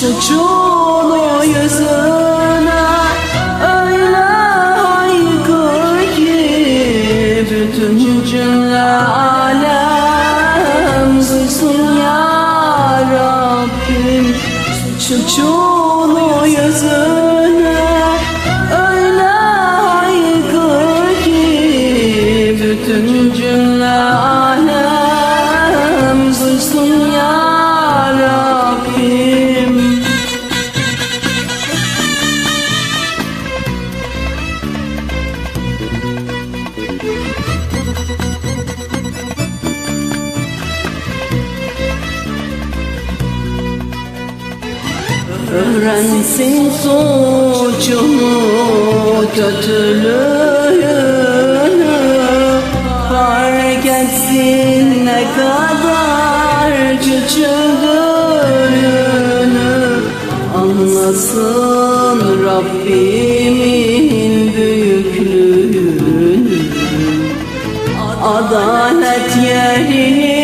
Suçunu Öğrensin suçunu, kötülüğünü. Fark etsin ne kadar küçüldüğünü Anlasın Rabbimin büyüklüğünü. Adalet yerini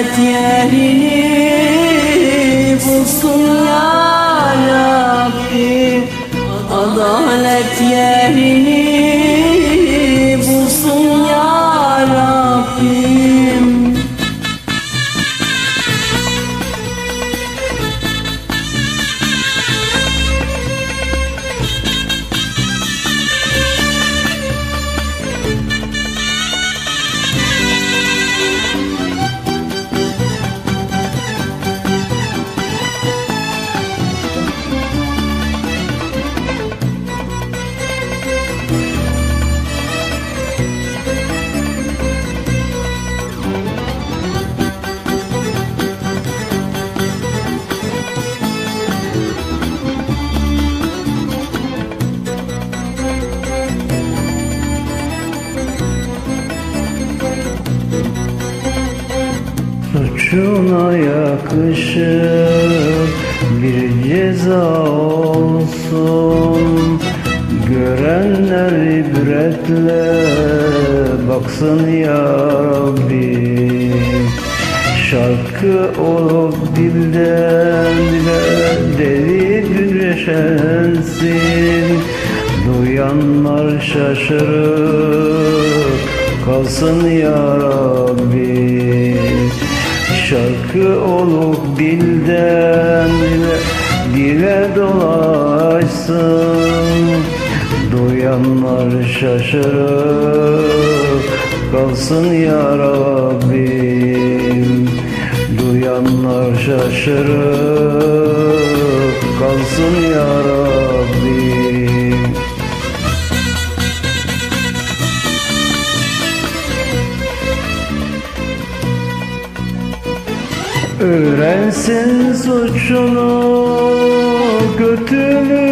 Adalet yerini bulsun Suçuna yakışır bir ceza olsun. Görenler ibretle baksın ya Rabbi Şarkı olup dilden dile deli güneşensin Duyanlar şaşırır kalsın ya Rabbi Şarkı olup dilden dile, dolaşsın. Duyanlar şaşırır kalsın ya Rabbim. Duyanlar şaşırır kalsın ya Rabbim Öğrensin suçunu, kötülüğünü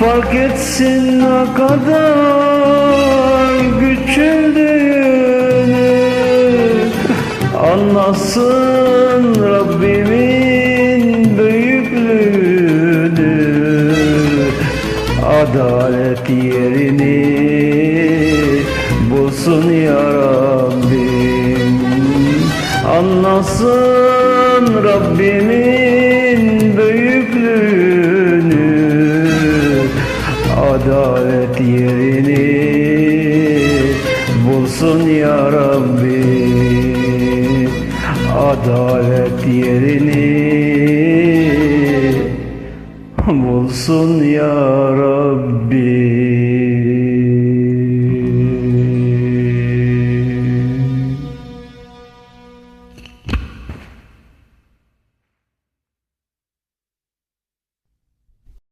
Fark etsin ne kadar küçüldüğünü Anlasın Rabbimin büyüklüğünü Adalet yerini bulsun ya Rabbim Anlasın Rabbimin büyüklüğünü Adalet yerini bulsun ya Rabbi. Adalet yerini bulsun ya Rabbi